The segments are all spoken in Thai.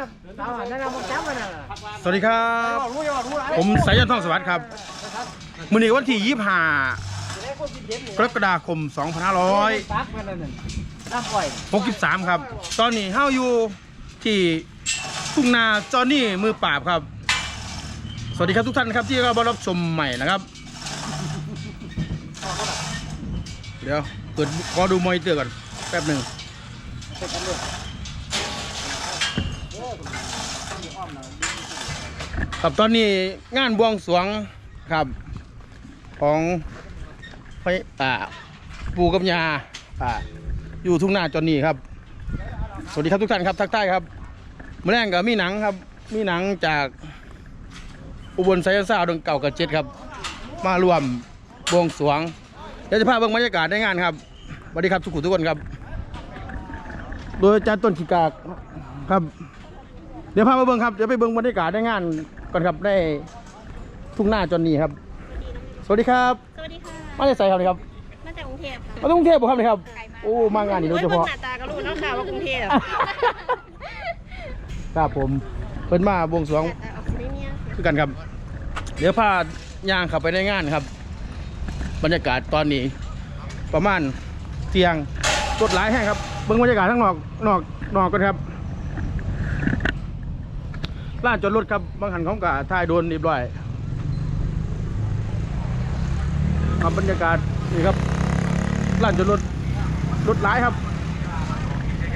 มันสาวนั่นน่ะมึงจับมันน่ะสวัสดีครับรู้ยังรู้อะไรผมสายันทองสวัสดิ์ครับมื้อนี้วันที่25กรกฎาคมซักมันนั่นน่ะน้ำปล่อย2563 ครับ ตอนนี้เฮาอยู่ที่ทุ่งนาจอห์นนี่มือปราบครับ สวัสดีครับทุกท่านครับที่เข้ามารับชมใหม่นะครับ เดี๋ยวเปิดขอดูมอนิเตอร์ก่อนแป๊บหนึ่ง ครับตอนนี้งานบวงสรวงครับ ของพระอ่าปู่กับยาอ่าอยู่ทุ่งนาจอนนี่ครับ สวัสดีครับทุกท่านครับทักทายครับเมื่อแรงกับมีหนังครับ มีหนังจากอุบลไซน์ซาวดงเก่ากับเจ็ดครับ มารวมบวงสรวงเดี๋ยวจะพาเบิ่งบรรยากาศในงานครับสวัสดีครับทุกคนทุกคนครับ โดยอาจารย์ต้นขีกากครับ เดี๋ยวพามาเบิ่งครับเดี๋ยวไปเบิ่งบรรยากาศในงาน ก่อนครับได้ทุ่งนาจอนนี่ครับ สวัสดีครับ สวัสดีค่ะ มาจากไสครับนี่ครับ มาจากกรุงเทพค่ะมาจากกรุงเทพบ่ครับนี่ครับ โอ้มางานนี่โดยเฉพาะโอ้บิ่งหน้าตาก็รู้เนาะค่ะว่ากรุงเทพครับผมเพิ่นมาบวงสรวง แต่ออกซิเนียคือกันครับ เดี๋ยวพาย่างเข้าไปในงานครับ บรรยากาศตอนนี้ ประมาณเที่ยงรถหลายแห้งครับเบิ่งบรรยากาศข้างนอกนอกนอกกันครับ ร้านจอดรถครับบางหันของกะถ่ายโดนเรียบร้อยครับบรรยากาศนี่ครับร้านจอดรถรถหลายครับ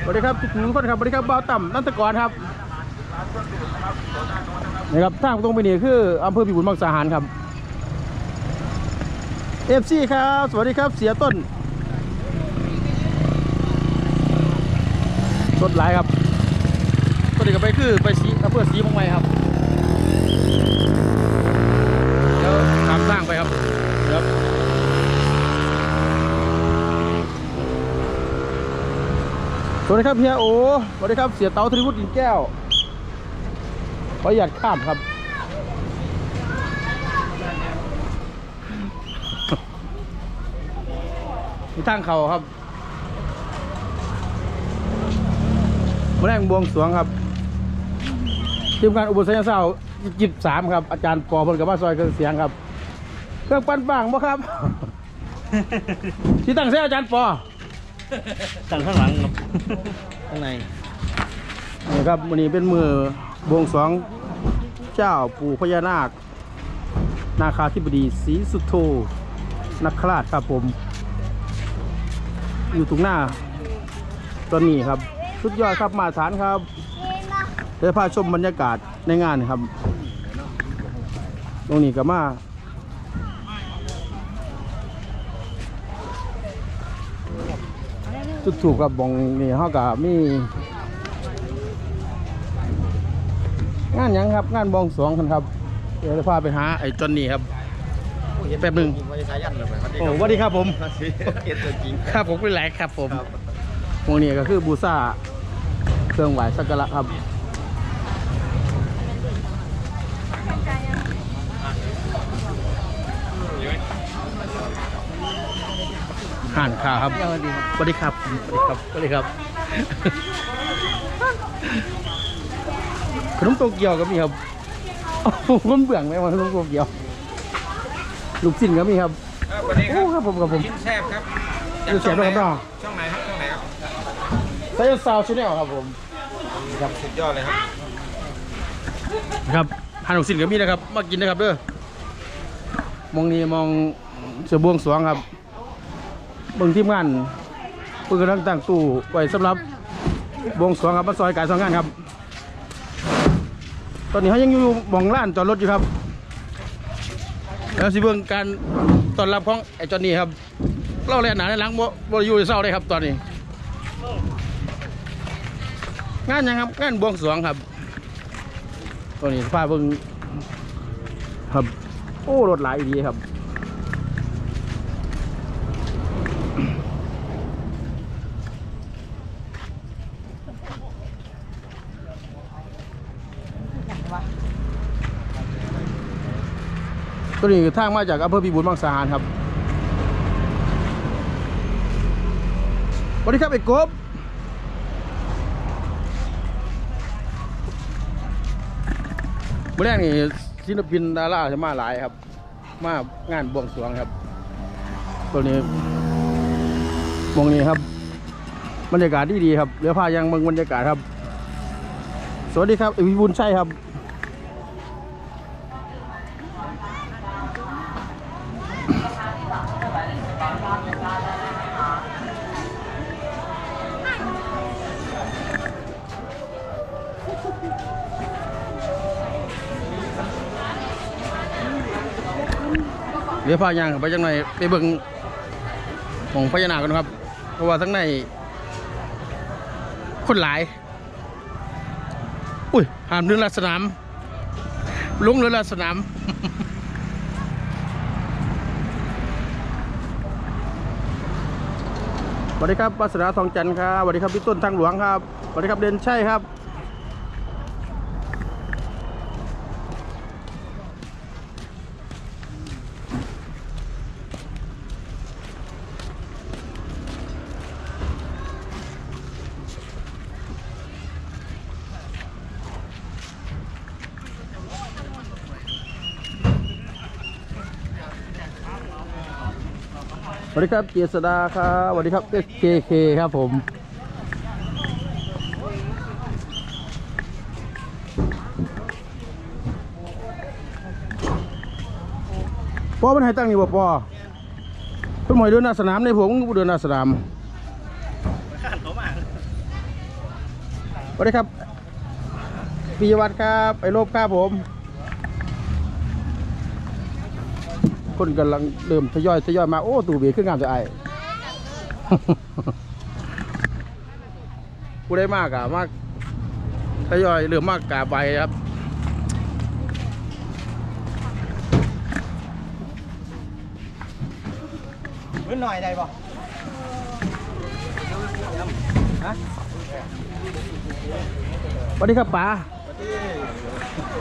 สวัสดีครับทุกคนครับสวัสดีครับบ่าวต่ำนันตกรครับนะครับทางตรงไปนี่คืออำเภอพิบูลมังสาหารครับเอฟซีครับ สวัสดีครับ เสียต้นสดหลายครับ ตัวนี้ก็ไปคือไปสีอำเภอสีมังไมครับเดี๋ยวตามสร้างไปครับครับสวัสดีครับเฮียโอสวัสดีครับเสียเตาธริวุฒิอินแก้วขออนุญาตข้ามครับมีทางเขาครับมาแรงบวงสรวงครับ ทีมงานอุบลสัญญาเศร้าจิบสามครับ อาจารย์ปอพลกับมาซอยเครื่องเสียงครับ เครื่องปั้นบ้างบ่ครับ ที่ตั้งเสียอาจารย์ปอตั้งข้างหลังครับข้างในนี่ครับวันนี้เป็นมือบวงสรวงเจ้าปู่พญานาค นาคาธิบดีศรีสุโธนักคราชครับผม อยู่ตรงหน้าตอนนี้ครับ สุดยอดครับมาตรฐานครับ เดี๋ยวพาชมบรรยากาศในงานครับ ตรงนี้ก็มาจุดถูกกับบองนี่เขากับมี งานหยังครับ งานบองสรวงกันครับ เดี๋ยวจะพาไปหาไอ้จอนนี่ครับแป๊บหนึ่งไม่ใช่สายันเลยโอ้สวัสดีครับผมเห็นตัวจริงครับผมเป็นแหลกครับผมครับพวกนี้ก็คือบูซ่าเครื่องไหวสักการะครับ ห่านขาครับสวัสดีครับสวัสดีครับสวัสดีครับขนมโตเกียวก็มีครับโอ้โหมันเบื่องไหมว่าขนมโตเกียว ลูกชิ้นก็มีครับวันนี้คโอ้รับครับผมครับผมยิ้มแซ่บครับดูเสียงด้วยครับน้องช่องไหนครับช่องไหนครับไซส์ซาวชแนลครับผมครับสุดยอดเลยครับครับหานลูกชิ้นก็มีนะครับมากินนะครับเด้อมองนี้มองเสือบวงสรวงครับ เบิ่งทีมงานเพิ่งกำลังตั้งตู้ไว้สำหรับบวงสรวงครับมาซอยการซอยงานครับ ตอนนี้เขายังอยู่หมองร้านจอดรถอยู่ครับ แล้วสิเบิ่งการต้อนรับของไอ้จอนนี่ครับเล่าแล่นหนาในหลังบ่บ่อยู่ในเศร้าเลยครับ ตอนนี้ งานยังครับงานบวงสรวงครับตอนนี้พาเบิ่งครับ โอ้รถหลายดีครับ ตัวนี้คือทางมาจากอำเภอพิบูลมังสาหารครับสวัสดีครับไอ้กบมื่อแรกนี่ศิลปินดาราจะมาหลายครับ มางานบวงสรวงครับ ตัวนี้วงนี้ครับ บรรยากาศดีดีๆครับเรือพายังเมืองบรรยากาศครับ สวัสดีครับไอวิบุญชัยครับ พายางไปจังหน่อยไปเบิ่งของพญานาคกันครับ เพราะว่าทั้งใน คนหลาย อุ้ยหามเรือลาสนามลุงเรือลาสนามสวัสดีครับปัสราทองจันทร์ครับสวัสดีครับพี่ต้นทางหลวงครับสวัสดีครับเดนใช่ครับ สวัสดีครับเจษดาครับสวัสดีครับ SKK ครับผมปอมันให้ตั้งนี่บ่ปอเพิ่นหมอยเดินหน้าสนามในผมเดินหน้าสนามสวัสดีครับปิยวัฒน์ครับไอโลบครับผม คนกำลังเริ่มทยอยทยอยมาโอ้ตู่เบียร์ขึ้นงานจะไอายผู้ได้มากอะมากทยอยเริ่มมากกาใบครับขึ้นหน่อยได้ป่ะสวัสดีครับป๋า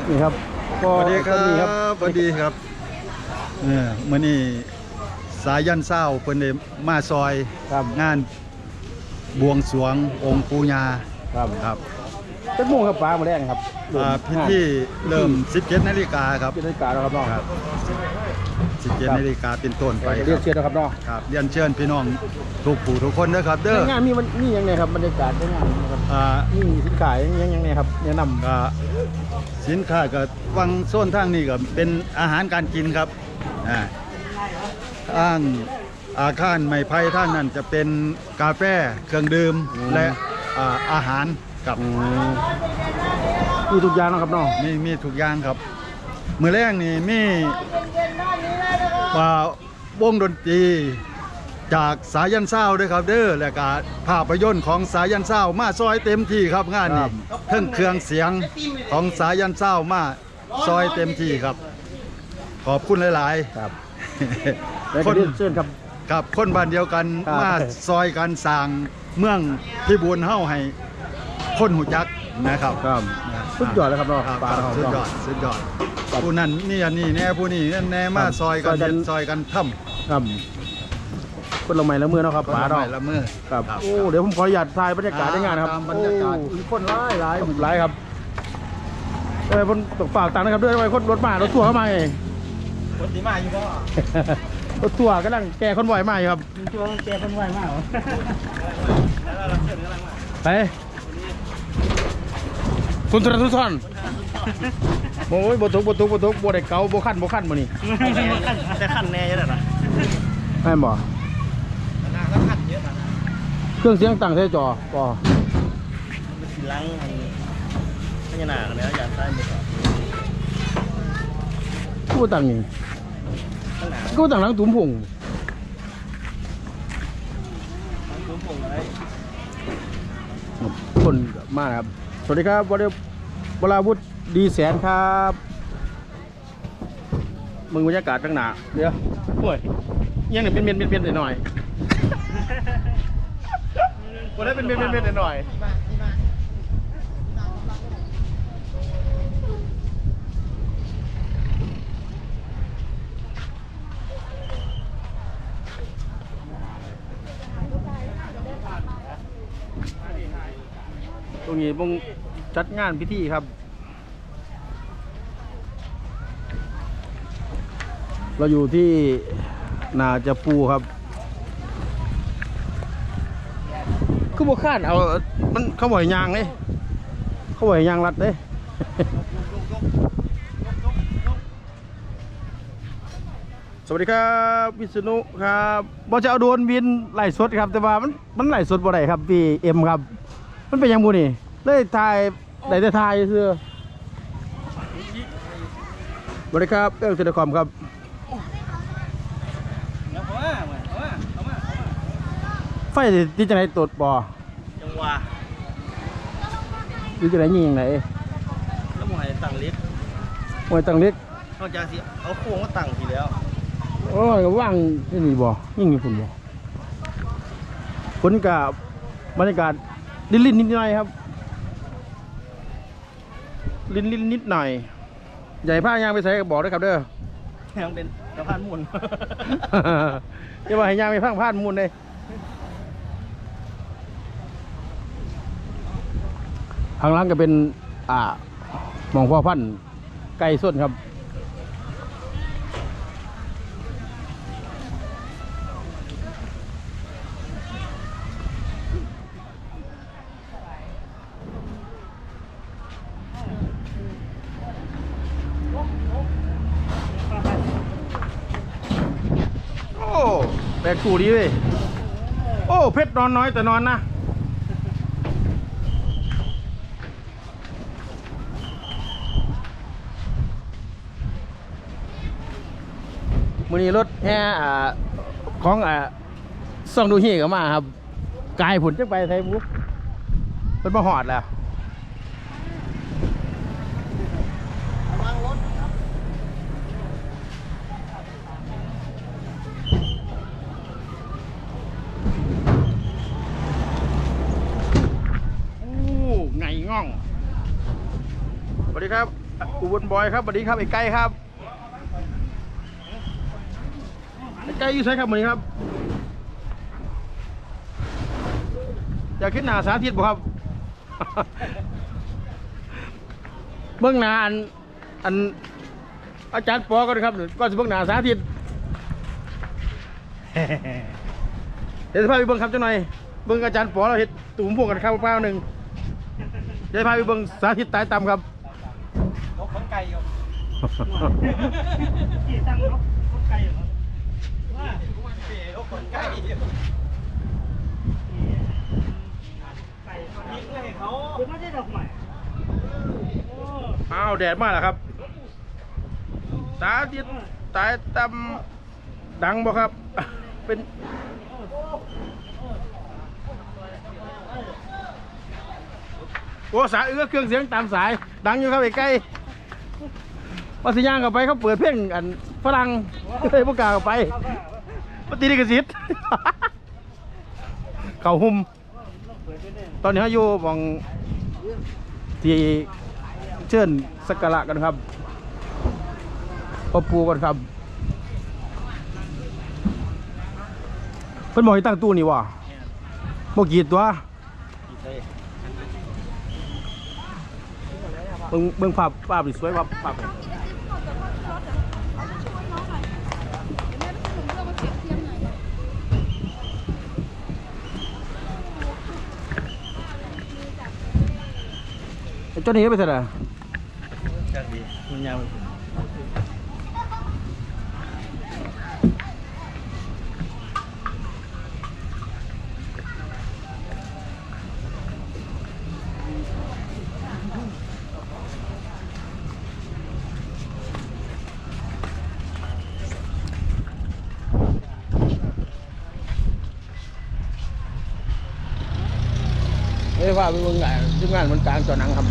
นี่ครับสวัสดีครัก็นี่บสวัสดีครับ เออมื่อนี้สายันเศร้าเพิ่นได้มาซอยครับงานบวงสรวงองค์ปูญาครับครับเป็นโมงครับป๋ามาแรกครับอ่าพิธีเริ่ม 17นาฬิกาครับพิธีการแล้วครับน้องครับ17นาฬิกาเป็นต้นไปไปคเรียรักบเชียร์นะครับน้องครับเรียนเชิญพี่น้องทุกผู้ทุกคนนะครับเด้อในงานมีมันมียังไงครับบรรยากาศในงานนะครับอ่ามีสินค้ายังยังไงครับแนะนำก็สินค้าก็วังโซนทางนี้ก็เป็นอาหารการกินครับ อ่าทางอาคารไม้ไผ่ท่างนั้นจะเป็นกาแฟเครื่องดื่มและอ่าอาหารกับอืมมีทุกอย่างนะครับน้องมีมีทุกอย่างครับ มือแรกนี่มีว่าวงดนตรีจากสายันเศร้าด้วยครับเด้อและก็ภาพยนตร์ของสายันเศร้ามาซอยเต็มที่ครับงานนี้เครื่องเครื่องเสียงของสายันเศร้ามาซอยเต็มที่ครับ ขอบคุณหลายครับๆแล้วคก็นเรียนเชิญครับ ครับคนบ้านเดียวกันครับ มาซอยกันสร้างเมืองพิบูลเฮาให้ คนหูจักนะครับครับนะสุดยอดเลยครับน้องครับปลาครับของสุดน้องยอดสุดยอดครับผู้นั้นนี่อันนี้แน่ผู้นี้นั่นแน่มาครับซอยกันซอยกันเฮ็ดซอยกันทครับคนละไม้ละมือเนาะครับำปลาละเนาะไม้ละมือครับโอ้เดี๋ยวผมขออนุญาตถ่ายบรรยากาศในงานนะครับตามบรรยากาศโอ้คนร้ายร้ายผมร้ายครับเออคนตกฝากตังค์นะครับด้วยทำไมคนรถมารถทัวร์เข้ามาไง คนที่มาอยู่ก็รถทัวร์กำลังแก้คนบ่อยมากอยู่ครับช่วงแกคนไหวมากเหรอไปคุณทรทุทอนโอ้ยบทุกบทุกบทุกบได้เกาบขั้นบขั้นบ่นี่แต่ขั้นแน่ยังไงนะแม่นบ่หน้าก็ขัดเยอะนะเครื่องเสียงตั้งใส่จอปอสีลังพญานาคแล้วอยากได้หมดกูตั้งนี่ข้างหน้า กูตั้งหลังตุ้มผงตุ้มผงอะไรคนมากครับ สวัสดีครับวรวราวุฒิดีแสนครับมึงบรรยากาศข้างหนาเดี๋ยวโอ้ยยังหนึ่งเป็นเมียนเป็นเมียนหน่อยวันนี้เป็นเมียนเป็นเมียนหน่อย รงนี้มึงจัดงานพิธีครับ เราอยู่ที่นาจะปูครับคือบ่ข้านเอา มันเขาบ่อยยางเลยเขาบ่อยยางรัดเลยสวัสดีครับวิษณุครับบอจะเอาโดรนบินไหลสดครับ แต่ว่ามันมันไล่สดบ่ได้ครับพี่เอ็มครับ มันเป็นหยังบูนี่เลยถ่ายได้แต่ถ่ายเสื้อสวัสดีครับเอื้องเทเลคอมครับเดี๋ยวเอามาเอามาเอามาไฟที่จะไหนตดบ่จังหวะที่จะไหนยิงยังไงแล้วหมายตั้งลิฟต์โอ้ยตังเล็กนอกจากสิเอาโค้งมาตั้งทีแล้วโอ้ยก็ว่างที่นี่บ่ยิงอยู่ฝุ่นบ่ฝนกับบรรยากาศ ลิ้นลิ้นๆนิดหน่อยครับ ลิ้นลิ้นๆนิดหน่อย ใหญ่ผ้ายางไปใส่กระบอกด้วยครับเด้อยังเป็นสะพานมุนอย่าว่าให้ยางไปพังพลาดมูลเลยข้างหล่างก็เป็น อ่าหมองพ่อพันธุ์ไก่ส้นครับ โอ้แบ กูดีเลยโอ้ เพชรนอนน้อยแต่นอนนะ มือนี้รถแห่อ่าของอ่าส่องดูฮีก็มาครับ กายผุนจักไปไทยบุ๊เป็นมาหอดแล้ว โอ้ไงง่อง สวัสดีครับ อุ บลบอยครับสวัสดีครับไอ้ไก่ครับไอ้ไก่อยู่ใช่ครับวันนี้ครับอยากขึ้นหนาสาธิตบ่ครับ เบื้องหน้าอันอันอาจารย์ปอก็นครับก็จะเบื้องหน้าสาธิตเดี๋ยวจะพาไปเบิ้งครับจังหน่อยเบิ้งอาจารย์ปอเราเห็ดตุ่มพวกกันข้าวเปล่าหนึ่งเดี๋ยวพาไปเบิ้งสาธิตตายตำครับ กี่ตังค์เนาะคนไกลเหรอว่านกขนไก่อยู่ไก่ยิงให้เขาคือไม่ใช่ดอกไม้โอ้าวแดดมากแล้วครับสาธิตตายตำดังบ่ครับ เป็นโอ้สายเอื้อเครื่องเสียงตามสาย ดังอยู่ครับไอ้ใกล้ วัสิย่างเข้าไปเขาเปิดเพลงอันฝรั่งเลยพวกกาเข้าไปปฏิริกสิทธิ์เขาหุ่มตอนนี้เขาอยู่หมองที่เชิญสักการะกันครับพ่อปูกันครับเพิ่นบอกให้ตั้งตู้นี่วะบ่กรีดตัวเบิ่งเบิ่งภาพภาพสวยภาพภาพนี่ไอ้เจ้านี่ไปเถอะนะจักดีมันยาวไปถึงเอ้ยว่าไปเบิ่งงานทีมงานมันกลางจอหนังครับ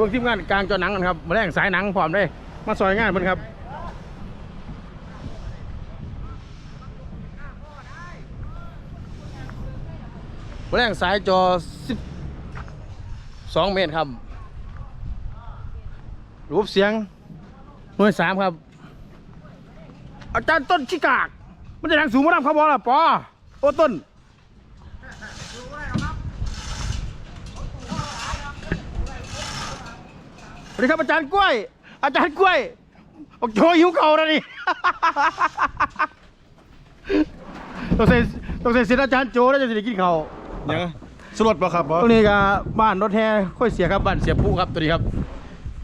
เบิ่งทีมงานกลางจอหนังกันครับมาแรงสายหนังพร้อมเลยมาซอยงานเพิ่นครับมาแรงสายจอสิบสองเมตรครับ รูปเสียงหน่วยสามครับ อาจารย์ต้นชิกากมันจะดังสูงมาดามเขาบอกล่ะปอโอ้ต้น วัสดีครับอาจารย์กล้วย อาจารย์กล้วยบอกโชหิวเก่าแล้วนี่ต้องใส่ต้องใส่เสียอาจารย์โจแล้วจะได้กินข้าวยังสลดบ่ครับบ่ตรงนี้ก็บ้านรถแห่ค่อยเสียครับบ้านเสียผู้ครับตัวนี้ครับ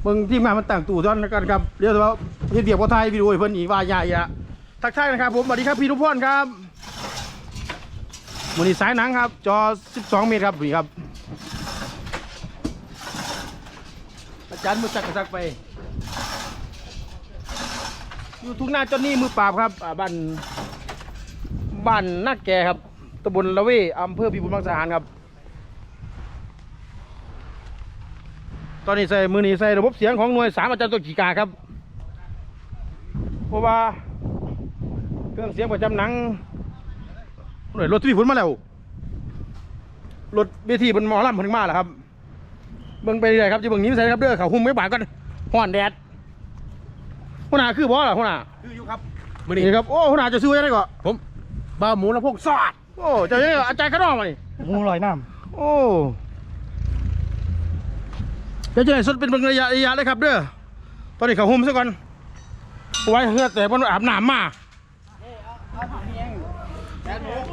เบิ่งที่มามันต่างตู่ซ้อนกันครับเรียกว่าเฮ็ดเดียบกับไทยวิดีโอให้เพิ่นอีกว่าใหญ่ละทักทายนะครับผมสวัสดีครับพี่ทุกพรครับมือนี้สายหนังครับ จอ 12 เมตรครับนี่ครับ อา จารย์มือจักกระซักไป อยู่ทุ่งนาจนนี่มือปราบครับอ่าบ้านบ้านนาแก่ครับตำบลละเวอำเภอพิบูลมังสาหารครับ ตอนนี้ใส่มือนี้ใส่ระบบเสียงของหน่วยสามอาจารย์ตัวกีกาครับ เพราะว่าเครื่องเสียงประจำหนังหน่วยรถที่ฝนมาแล้วรถเวทีบนหมอลำถึงมาแล้วครับ เบิ่งไปเรื่อยครับจะเบิ่งหนี้ใส่ครับเด้อเขาหุ้มไม่บาดกันห่อนแดดหัวหน้าคือบ่ล่ะหัวหน้าคืออยู่ครับมือนี้ครับโอ้หัวหน้าจะซื้อยังไงก่อนผมบ้าหมูลำโพงซอดโอ้เจะยังไงก่อนอาจารย์ข้างนอกมานี่หมูลอยน้โอ้เดี๋ยวจะให้สดเป็นบางระยะระยะเลยครับเด้อตอนนี้เขาหุ้มซะก่อนเอาไว้เฮือแต่มันอาบน้ำมา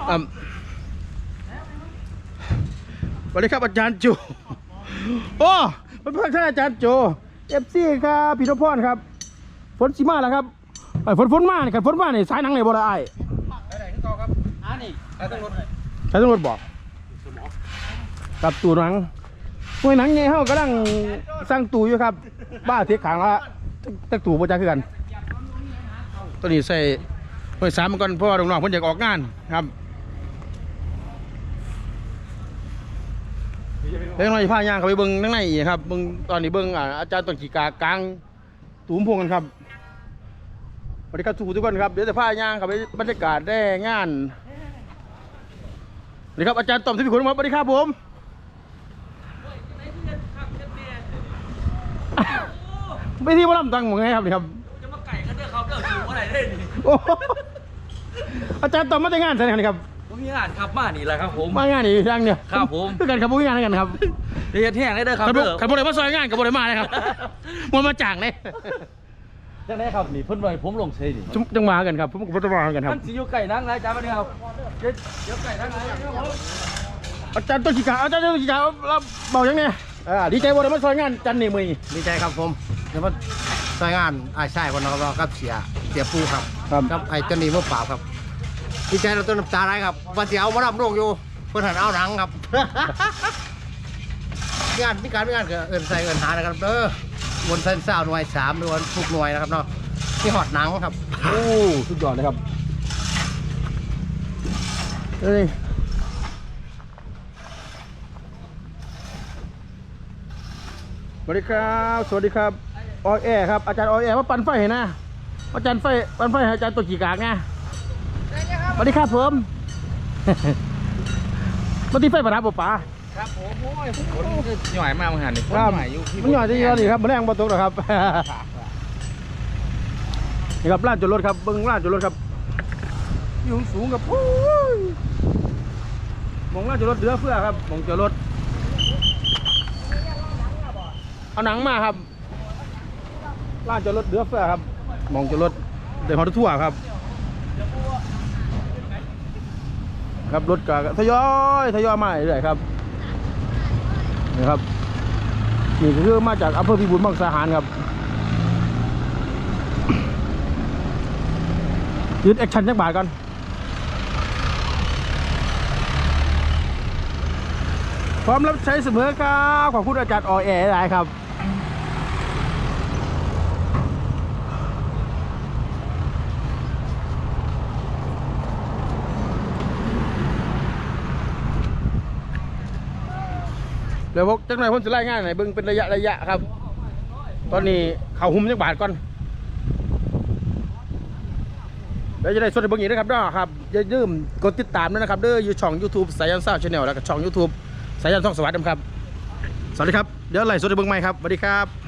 อ่ำสวัสดีครับอาจารย์โจ โอ้เป็นเพื่อนท่านอาจารย์โจเอฟซีครับพี่นพพรครับ ฝนสีมาแล้วครับไอ้ฝนฝนมาเนี่ยฝนมาเนี่ยสายหนังเลยบ่ละไอ้ายอ่านี่ไปต้องรถใช้ตำรวจบอกกับตู่หนังหน่วยหนังไงเขากำลังสร้างตู่อยู่ครับ บ้าเทียขางละตักตู่ประจักคือกัน ตัวนี้ใส่หน่วยสามมันก่อนเพราะว่าน้องๆเพิ่นอยากออกงานครับ เดี๋ยวหน่อยพายางเขาไปเบิ้งข้างในอีกครับเบิ้งตอนนี้เบิ้งอ่าอาจารย์ต้นขีกากลางตูมพวงกันครับสวัสดีครับทุกคนครับเดี๋ยวจะพายางเขาไปบรรยากาศได้งานสวัสดีครับอาจารย์ตอมที่พิคุณครับสวัสดีครับผมไม่ที่ว่าลำตังหมดไงครับนี่ครับจะมาไก่กันเด้อครับเด้ออยู่เมื่อไหร่ได้นี่โอ้โหอาจารย์ตอมมาแต่งงานใช่ไหมครับผ มมีงานครับมานี่แหละครับผม มางานนี่ยังเนี่ยครับผมคือกันครับผมมีงานกันครับเรียนแห้งได้เด้อครับขันเด้อขันบริมาซอยงานกับบริมาเลยครับมันมาจ่างเลยจังได้ครับนี่เพิ่นไว้ผมลงเซนี่จุ๊บจังมากันครับผมกับจะมากันครับมันสิอยู่ไก่นั่งนะจ้ามาเนี่ยครับเดี๋ยวเดี๋ยวไก่นั่งนะอาจารย์ต้นขีกาอาจารย์ต้นขีกาเราเบายังไงอ่าดีใจบริมาซอยงานจันนี่มือดีใจครับผมแล้วก็ใช้งานไอ้ายชายคนน้องเรากับเสียเสียปูครับครับกับไอ้เจ้าหนี้เมื่อเปล่าครับ ดีใจเราต้นน้ำตาไหลครับวันเสียเอามาดำโรงอยู่เพื่อนหันเอาหนังครับ งานมีการมีงานก็เอินใส่เอินหานะครับเด้อบนเส้นเศร้าหน่วยสามหน่วยทุกหน่วยนะครับเนาะที่หอดหนังครับโอ้สุดยอดเลยครับเอ้ยสวัสดีครับ สวัสดีครับออยแอร์ครับ อาจารย์ออยแอร์มาปั่นไฟเห็นนะอาจารย์ไฟปั่นไฟให้อาจารย์ตัวกี่กากไง สวัสดีครับผม มาตีไฟประดับบ่ป๋าครับผมโอ้ยผมหน่อยมากหันนี่ครับมันหน่อยจะเยอะนี่ครับมันแรงประตูหรอครับนี่ครับลานจอดรถครับเบิ้งลานจอดรถครับอยู่สูงกับโอ้ยมองลานจอดรถเหลือเฟือครับมองจอดรถเอาหนังมาครับลานจอดรถเหลือเฟือครับมองจอดรถเดี๋ยวพอทั่วครับ ครับรถก็ทยอยทยอยมาเรื่อยครับนี่ครับนี่คือมาจากอำเภอพิบูลมังสาหารครับยืดแอคชั่นจักบาทก่อนพร้อมรับใช้เสมอครับขอบคุณอาจารย์ออแอร์หลายครับ เดี๋ยวพวกจักหน่อยผมจะไล่งายหน่อยเบิ่งเป็นระยะระยะครับ ตอนนี้เขาหุ้มจักบาทก่อนแล้วจะได้สดให้เบิ่งอีกนะครับเด้อครับอย่าลืมกดติดตามด้วยนะครับเด้ออยู่ช่อง YouTube สายันซ่าชาแนลแล้วก็ช่อง YouTube สายันท่องสวัสดิ์นะครับ สวัสดีครับ เดี๋ยวไล่สดให้เบิ่งใหม่ครับสวัสดีครับ